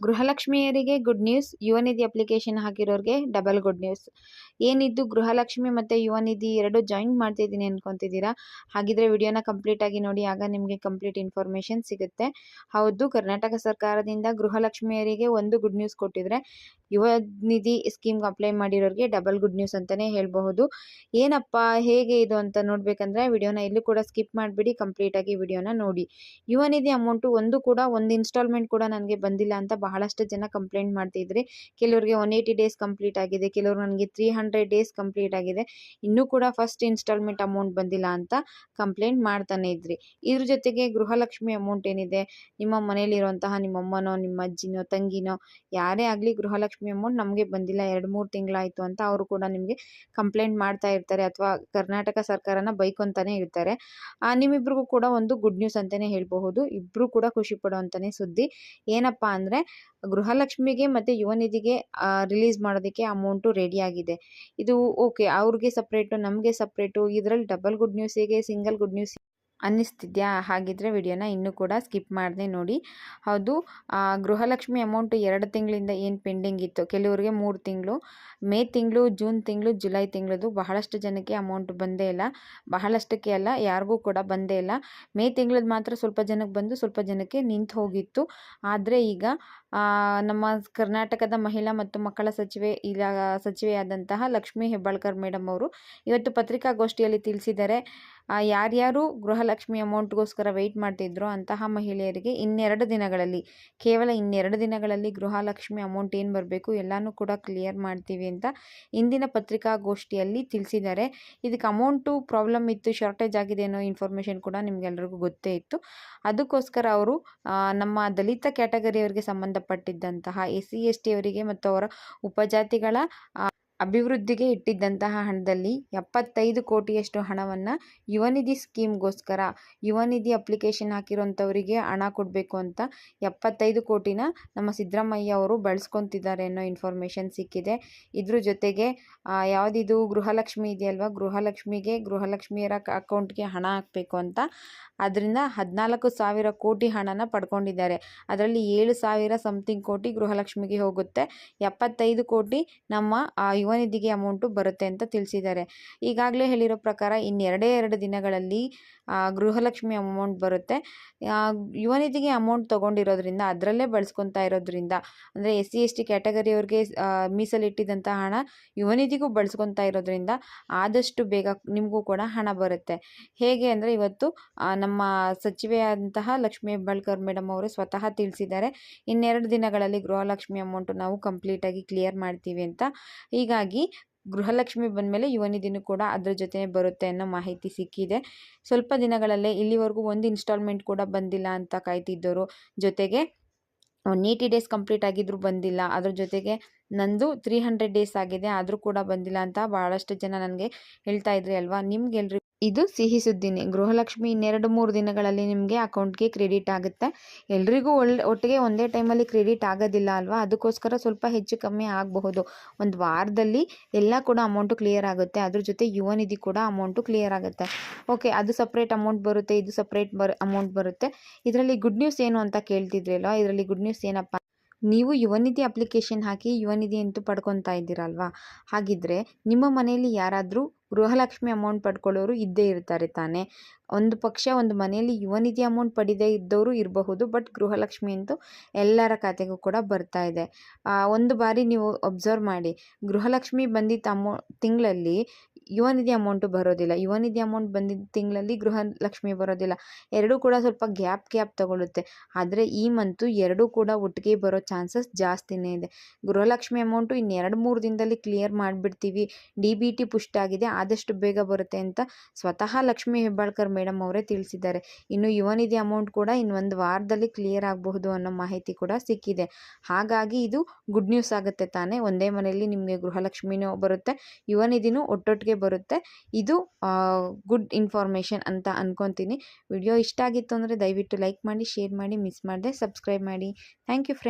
ಗೃಹಲಕ್ಷ್ಮಿಯರಿಗೆ good news Yuvanidhi application ಹಾಕಿರೋರಿಗೆ double good news ಏನಿದ್ದು ಗೃಹಲಕ್ಷ್ಮಿ ಮತ್ತು ಯುವ ನಿಧಿ ಎರಡು ಜಾಯಿನ್ ಮಾಡ್ತಿದ್ದೀನಿ ಅನ್ಕೊಂತಿದ್ದೀರಾ? ಹಾಗಿದ್ರೆ ವಿಡಿಯೋನ ಕಂಪ್ಲೀಟ್ ಆಗಿ ನೋಡಿ, ಆಗ ನಿಮಗೆ ಕಂಪ್ಲೀಟ್ ಇನ್ಫಾರ್ಮೇಷನ್ ಸಿಗುತ್ತೆ. ಹೌದು, ಕರ್ನಾಟಕ ಸರ್ಕಾರದಿಂದ ಗೃಹಲಕ್ಷ್ಮಿಯರಿಗೆ ಒಂದು ಗುಡ್ ನ್ಯೂಸ್ ಕೊಟ್ಟಿದ್ರೆ ಯುವ ನಿಧಿ ಸ್ಕೀಮ್ಗೆ ಅಪ್ಲೈ ಮಾಡಿರೋರಿಗೆ ಡಬಲ್ ಗುಡ್ ನ್ಯೂಸ್ ಅಂತಲೇ ಹೇಳಬಹುದು. ಏನಪ್ಪ, ಹೇಗೆ ಇದು ಅಂತ ನೋಡಬೇಕಂದ್ರೆ ವಿಡಿಯೋನ ಎಲ್ಲೂ ಕೂಡ ಸ್ಕಿಪ್ ಮಾಡಿಬಿಡಿ ಕಂಪ್ಲೀಟಾಗಿ ವಿಡಿಯೋನ ನೋಡಿ. ಯುವ ನಿಧಿ ಅಮೌಂಟು ಒಂದು ಕೂಡ, ಒಂದು ಇನ್ಸ್ಟಾಲ್ಮೆಂಟ್ ಕೂಡ ನನಗೆ ಬಂದಿಲ್ಲ ಅಂತ ಬಹಳಷ್ಟು ಜನ ಕಂಪ್ಲೇಂಟ್ ಮಾಡ್ತಿದ್ರಿ ಕೆಲವರಿಗೆ ಒನ್ ಏಯ್ಟಿ ಡೇಸ್ ಕಂಪ್ಲೀಟ್ ಆಗಿದೆ, ಕೆಲವರು ನನಗೆ ತ್ರೀ ಹಂಡ್ರೆಡ್ ಡೇಸ್ ಕಂಪ್ಲೀಟ್ ಆಗಿದೆ, ಇನ್ನೂ ಕೂಡ ಫಸ್ಟ್ ಇನ್ಸ್ಟಾಲ್ಮೆಂಟ್ ಅಮೌಂಟ್ ಬಂದಿಲ್ಲ ಅಂತ ಕಂಪ್ಲೇಂಟ್ ಮಾಡ್ತಾನೆ ಇದ್ರಿ. ಇದ್ರ ಜೊತೆಗೆ ಗೃಹಲಕ್ಷ್ಮಿ ಅಮೌಂಟ್ ಏನಿದೆ? ನಿಮ್ಮ ಮನೇಲಿರುವಂತಹ ನಿಮ್ಮ ಅಮ್ಮನೋ ನಿಮ್ಮ ಅಜ್ಜಿನೋ ತಂಗಿನೋ, ಯಾರೇ ಆಗಲಿ ಗೃಹಲಕ್ಷ್ಮಿ ಅಮೌಂಟ್ ನಮಗೆ ಬಂದಿಲ್ಲ. ಎರಡು, ಮೂರು ತಿಂಗಳಾಯಿತು ಅಂತ ಅವರು ಕೂಡ ನಿಮಗೆ ಕಂಪ್ಲೇಂಟ್ ಮಾಡ್ತಾ ಇರ್ತಾರೆ ಅಥವಾ ಕರ್ನಾಟಕ ಸರ್ಕಾರನ ಬೈಕೊಂತಾನೆ ಇರ್ತಾರೆ ನಿಮ್ಮಿಬ್ರಿಗೂ ಕೂಡ ಒಂದು ಗುಡ್ ನ್ಯೂಸ್ ಅಂತಲೇ ಹೇಳಬಹುದು. ಇಬ್ಬರು ಕೂಡ ಖುಷಿ ಸುದ್ದಿ. ಏನಪ್ಪ ಅಂದರೆ, ಗೃಹಲಕ್ಷ್ಮಿಗೆ ಮತ್ತು ಯುವನಿಧಿಗೆ ರಿಲೀಸ್ ಮಾಡೋದಕ್ಕೆ ಅಮೌಂಟು ರೆಡಿಯಾಗಿದೆ ಇದು ಓಕೆ ಅವ್ರಿಗೆ ಸಪ್ರೇಟು ನಮಗೆ ಸಪ್ರೇಟು ಇದರಲ್ಲಿ ಡಬಲ್ ಗುಡ್ ನ್ಯೂಸ್ ಹೇಗೆ ಸಿಂಗಲ್ ಗುಡ್ ನ್ಯೂಸ್ ಅನ್ನಿಸ್ತಿದ್ಯಾ? ಹಾಗಿದ್ರೆ ವಿಡಿಯೋನ ಇನ್ನೂ ಕೂಡ ಸ್ಕಿಪ್ ಮಾಡಿದೆ ನೋಡಿ. ಹೌದು ಗೃಹಲಕ್ಷ್ಮಿ ಅಮೌಂಟ್ ಎರಡು ತಿಂಗಳಿಂದ ಏನು ಪೆಂಡಿಂಗ್ ಇತ್ತು? ಕೆಲವರಿಗೆ ಮೂರು ತಿಂಗಳು, ಮೇ ತಿಂಗಳು, ಜೂನ್ ತಿಂಗಳು, ಜುಲೈ ತಿಂಗಳದು ಬಹಳಷ್ಟು ಜನಕ್ಕೆ ಅಮೌಂಟ್ ಬಂದೇ ಇಲ್ಲ. ಬಹಳಷ್ಟಕ್ಕೆ ಅಲ್ಲ, ಯಾರಿಗೂ ಕೂಡ ಬಂದೇ ಇಲ್ಲ. ಮೇ ತಿಂಗಳದ್ದು ಮಾತ್ರ ಸ್ವಲ್ಪ ಜನಕ್ಕೆ ಬಂದು ಸ್ವಲ್ಪ ಜನಕ್ಕೆ ನಿಂತು ಹೋಗಿತ್ತು. ಆದರೆ ಈಗ ನಮ್ಮ ಕರ್ನಾಟಕದ ಮಹಿಳಾ ಮತ್ತು ಮಕ್ಕಳ ಸಚಿವೆ ಇಲ್ಲ ಸಚಿವೆಯಾದಂತಹ ಲಕ್ಷ್ಮೀ ಹೆಬ್ಬಾಳ್ಕರ್ ಮೇಡಮ್ ಅವರು ಇವತ್ತು ಪತ್ರಿಕಾಗೋಷ್ಠಿಯಲ್ಲಿ ತಿಳಿಸಿದ್ದಾರೆ ಯಾರ್ಯಾರು ಗೃಹಲಕ್ಷ್ಮಿ ಅಮೌಂಟ್ಗೋಸ್ಕರ ವೆಯ್ಟ್ ಮಾಡ್ತಿದ್ರು ಅಂತಹ ಮಹಿಳೆಯರಿಗೆ ಇನ್ನೆರಡು ದಿನಗಳಲ್ಲಿ, ಕೇವಲ ಇನ್ನೆರಡು ದಿನಗಳಲ್ಲಿ ಗೃಹಲಕ್ಷ್ಮಿ ಅಮೌಂಟ್ ಏನು ಬರಬೇಕು ಎಲ್ಲನೂ ಕೂಡ ಕ್ಲಿಯರ್ ಮಾಡ್ತೀವಿ ಅಂತ ಇಂದಿನ ಪತ್ರಿಕಾಗೋಷ್ಠಿಯಲ್ಲಿ ತಿಳಿಸಿದ್ದಾರೆ. ಇದಕ್ಕೆ ಅಮೌಂಟು ಪ್ರಾಬ್ಲಮ್ ಇತ್ತು ಶಾರ್ಟೇಜ್ ಆಗಿದೆ ಅನ್ನೋ ಇನ್ಫಾರ್ಮೇಷನ್ ಕೂಡ ನಿಮಗೆಲ್ಲರಿಗೂ ಗೊತ್ತೇ ಇತ್ತು. ಅದಕ್ಕೋಸ್ಕರ ಅವರು ನಮ್ಮ ದಲಿತ ಕ್ಯಾಟಗರಿಯವರಿಗೆ ಸಂಬಂಧಪಟ್ಟಿದ್ದಂತಹ ಎಸ್ ಸಿ ಎಸ್ ಟಿ ಅವರಿಗೆ ಮತ್ತು ಅವರ ಉಪಜಾತಿಗಳ ಅಭಿವೃದ್ಧಿಗೆ ಇಟ್ಟಿದ್ದಂತಹ ಹಣದಲ್ಲಿ ಎಪ್ಪತ್ತೈದು ಕೋಟಿಯಷ್ಟು ಹಣವನ್ನು ಯುವನಿಧಿ ಸ್ಕೀಮ್ಗೋಸ್ಕರ ಯುವನಿಧಿ ಅಪ್ಲಿಕೇಶನ್ ಹಾಕಿರೋಂಥವರಿಗೆ ಹಣ ಕೊಡಬೇಕು ಅಂತ ಎಪ್ಪತ್ತೈದು ಕೋಟಿನ ನಮ್ಮ ಸಿದ್ದರಾಮಯ್ಯ ಅವರು ಬಳಸ್ಕೊತಿದ್ದಾರೆ ಅನ್ನೋ ಇನ್ಫಾರ್ಮೇಷನ್ ಸಿಕ್ಕಿದೆ. ಇದ್ರ ಜೊತೆಗೆ ಯಾವುದಿದು ಗೃಹಲಕ್ಷ್ಮಿ ಇದೆಯಲ್ವಾ, ಗೃಹಲಕ್ಷ್ಮಿಗೆ ಗೃಹಲಕ್ಷ್ಮಿಯರ ಅಕೌಂಟ್ಗೆ ಹಣ ಹಾಕಬೇಕು ಅಂತ, ಅದರಿಂದ ಹದಿನಾಲ್ಕು ಸಾವಿರ ಕೋಟಿ ಹಣನ ಪಡ್ಕೊಂಡಿದ್ದಾರೆ. ಅದರಲ್ಲಿ ಏಳು ಸಾವಿರ ಸಮಥಿಂಗ್ ಕೋಟಿ ಗೃಹಲಕ್ಷ್ಮಿಗೆ ಹೋಗುತ್ತೆ. ಎಪ್ಪತ್ತೈದು ಕೋಟಿ ನಮ್ಮ ಯುವ ನಿಧಿಗೆ ಅಮೌಂಟು ಬರುತ್ತೆ ಅಂತ ತಿಳಿಸಿದ್ದಾರೆ. ಈಗಾಗಲೇ ಹೇಳಿರೋ ಪ್ರಕಾರ ಇನ್ನೆರಡೇ ಎರಡು ದಿನಗಳಲ್ಲಿ ಗೃಹಲಕ್ಷ್ಮಿ ಅಮೌಂಟ್ ಬರುತ್ತೆ. ಯುವ ನಿಧಿಗೆ ಅಮೌಂಟ್ ತೊಗೊಂಡಿರೋದ್ರಿಂದ ಅದರಲ್ಲೇ ಬಳಸ್ಕೊತಾ ಇರೋದ್ರಿಂದ, ಅಂದರೆ ಎಸ್ ಸಿ, ಎಸ್ ಟಿ ಕ್ಯಾಟಗರಿಯವ್ರಿಗೆ ಮೀಸಲಿಟ್ಟಿದ್ದಂಥ ಹಣ ಯುವನಿಧಿಗೂ ಬಳಸ್ಕೊತಾ ಇರೋದ್ರಿಂದ ಆದಷ್ಟು ಬೇಗ ನಿಮಗೂ ಕೂಡ ಹಣ ಬರುತ್ತೆ. ಹೇಗೆ ಅಂದರೆ ಇವತ್ತು ನಮ್ಮ ಸಚಿವೆಯಾದಂತಹ ಲಕ್ಷ್ಮೀ ಹೆಬ್ಬಾಳ್ಕರ್ ಮೇಡಮ್ ಅವರು ಸ್ವತಃ ತಿಳಿಸಿದ್ದಾರೆ, ಇನ್ನೆರಡು ದಿನಗಳಲ್ಲಿ ಗೃಹಲಕ್ಷ್ಮಿ ಅಮೌಂಟು ನಾವು ಕಂಪ್ಲೀಟಾಗಿ ಕ್ಲಿಯರ್ ಮಾಡ್ತೀವಿ ಅಂತ. ಹೀಗಾಗಿ ಗೃಹಲಕ್ಷ್ಮಿ ಬಂದಮೇಲೆ ಯುವನಿಧಿನೂ ಕೂಡ ಅದರ ಜೊತೆ ಬರುತ್ತೆ ಅನ್ನೋ ಮಾಹಿತಿ ಸಿಕ್ಕಿದೆ. ಸ್ವಲ್ಪ ದಿನಗಳಲ್ಲೇ ಇಲ್ಲಿವರೆಗೂ ಒಂದು ಇನ್ಸ್ಟಾಲ್ಮೆಂಟ್ ಕೂಡ ಬಂದಿಲ್ಲ ಅಂತ ಕಾಯ್ತಿದ್ದರು ಜೊತೆಗೆ, ನೀಟಿ ಡೇಸ್ ಕಂಪ್ಲೀಟ್ ಆಗಿದ್ರು ಬಂದಿಲ್ಲ. ಅದ್ರ ಜೊತೆಗೆ ನಂದು ತ್ರೀ ಹಂಡ್ರೆಡ್ ಡೇಸ್ ಆಗಿದೆ, ಆದರೂ ಕೂಡ ಬಂದಿಲ್ಲ ಅಂತ ಭಾಳಷ್ಟು ಜನ ನನಗೆ ಹೇಳ್ತಾ ಇದ್ರಿ ಅಲ್ವಾ? ನಿಮ್ಗೆಲ್ರಿ ಇದು ಸಿಹಿ ಸುದ್ದಿನೇ ಗೃಹಲಕ್ಷ್ಮಿ ಇನ್ನೆರಡು ಮೂರು ದಿನಗಳಲ್ಲಿ ನಿಮಗೆ ಅಕೌಂಟ್ಗೆ ಕ್ರೆಡಿಟ್ ಆಗುತ್ತೆ. ಎಲ್ರಿಗೂ ಒಳ್ಳೆ ಒಟ್ಟಿಗೆ ಒಂದೇ ಟೈಮಲ್ಲಿ ಕ್ರೆಡಿಟ್ ಆಗೋದಿಲ್ಲ ಅಲ್ವಾ? ಅದಕ್ಕೋಸ್ಕರ ಸ್ವಲ್ಪ ಹೆಚ್ಚು ಕಮ್ಮಿ ಆಗಬಹುದು. ಒಂದು ವಾರದಲ್ಲಿ ಎಲ್ಲ ಕೂಡ ಅಮೌಂಟು ಕ್ಲಿಯರ್ ಆಗುತ್ತೆ. ಅದ್ರ ಜೊತೆ ಯುವ ನಿಧಿ ಕೂಡ ಅಮೌಂಟು ಕ್ಲಿಯರ್ ಆಗುತ್ತೆ. ಓಕೆ, ಅದು ಸಪ್ರೇಟ್ ಅಮೌಂಟ್ ಬರುತ್ತೆ, ಇದು ಸಪ್ರೇಟ್ ಬರ್ ಅಮೌಂಟ್ ಬರುತ್ತೆ. ಇದರಲ್ಲಿ ಗುಡ್ ನ್ಯೂಸ್ ಏನು ಅಂತ ಕೇಳ್ತಿದ್ರಿ ಅಲ್ವಾ? ಇದರಲ್ಲಿ ಗುಡ್ ನ್ಯೂಸ್ ಏನಪ್ಪ ನೀವು ಯುವನಿಧಿ ಅಪ್ಲಿಕೇಶನ್ ಹಾಕಿ ಯುವನಿಧಿ ಅಂತೂ ಪಡ್ಕೊತಾ ಇದ್ದೀರಲ್ವಾ? ಹಾಗಿದ್ದರೆ ನಿಮ್ಮ ಮನೆಯಲ್ಲಿ ಯಾರಾದರೂ ಗೃಹಲಕ್ಷ್ಮಿ ಅಮೌಂಟ್ ಪಡ್ಕೊಳ್ಳೋರು ಇದ್ದೇ ಇರ್ತಾರೆ ತಾನೇ. ಒಂದು ಪಕ್ಷ ಒಂದು ಮನೆಯಲ್ಲಿ ಯುವನಿಧಿ ಅಮೌಂಟ್ ಪಡಿದೇ ಇದ್ದವರು ಇರಬಹುದು ಬಟ್ ಗೃಹಲಕ್ಷ್ಮಿ ಅಂತೂ ಎಲ್ಲರ ಖಾತೆಗೂ ಕೂಡ ಬರ್ತಾ ಇದೆ. ಒಂದು ಬಾರಿ ನೀವು ಅಬ್ಸರ್ವ್ ಮಾಡಿ. ಗೃಹಲಕ್ಷ್ಮಿ ಬಂದಿದ್ದ ಅಮೌ ತಿಂಗಳಲ್ಲಿ ಯುವನಿಧಿ ಅಮೌಂಟು ಬರೋದಿಲ್ಲ. ಯುವನಿಧಿ ಅಮೌಂಟ್ ಬಂದಿದ್ದ ತಿಂಗಳಲ್ಲಿ ಗೃಹಲಕ್ಷ್ಮಿ ಬರೋದಿಲ್ಲ. ಎರಡೂ ಕೂಡ ಸ್ವಲ್ಪ ಗ್ಯಾಪ್ ಗ್ಯಾಪ್ ತಗೊಳ್ಳುತ್ತೆ ಆದರೆ ಈ ಮಂತು ಎರಡೂ ಕೂಡ ಒಟ್ಟಿಗೆ ಬರೋ ಚಾನ್ಸಸ್ ಜಾಸ್ತಿನೇ ಇದೆ. ಗೃಹಲಕ್ಷ್ಮಿ ಅಮೌಂಟು ಇನ್ನೆರಡು ಮೂರು ದಿನದಲ್ಲಿ ಕ್ಲಿಯರ್ ಮಾಡಿಬಿಡ್ತೀವಿ. ಡಿ ಬಿ ಟಿ ಪುಷ್ಟಾಗಿದೆ. ಆದಷ್ಟು ಬೇಗ ಬರುತ್ತೆ ಅಂತ ಸ್ವತಃ ಲಕ್ಷ್ಮಿ ಹೆಬ್ಬಾಳ್ಕರ್ ಮೇಡಮ್ ಅವರೇ ತಿಳಿಸಿದ್ದಾರೆ. ಇನ್ನು ಯುವನಿಧಿ ಅಮೌಂಟ್ ಕೂಡ ಇನ್ನೊಂದು ವಾರದಲ್ಲಿ ಕ್ಲಿಯರ್ ಆಗಬಹುದು ಅನ್ನೋ ಮಾಹಿತಿ ಕೂಡ ಸಿಕ್ಕಿದೆ. ಹಾಗಾಗಿ ಇದು ಗುಡ್ ನ್ಯೂಸ್ ಆಗುತ್ತೆ ತಾನೇ? ಒಂದೇ ಮನೆಯಲ್ಲಿ ನಿಮಗೆ ಗೃಹಲಕ್ಷ್ಮಿನೂ ಬರುತ್ತೆ ಯುವನಿಧಿನೂ ಒಟ್ಟೊಟ್ಟಿಗೆ ಬರುತ್ತೆ. ಇದು ಗುಡ್ ಇನ್ಫಾರ್ಮೇಷನ್ ಅಂತ ಅನ್ಕೊತೀನಿ. ವಿಡಿಯೋ ಇಷ್ಟ ಆಗಿತ್ತು ಅಂದರೆ ದಯವಿಟ್ಟು ಲೈಕ್ ಮಾಡಿ, ಶೇರ್ ಮಾಡಿ, ಮಿಸ್ ಮಾಡದೆ ಸಬ್ಸ್ಕ್ರೈಬ್ ಮಾಡಿ. Thank you friend.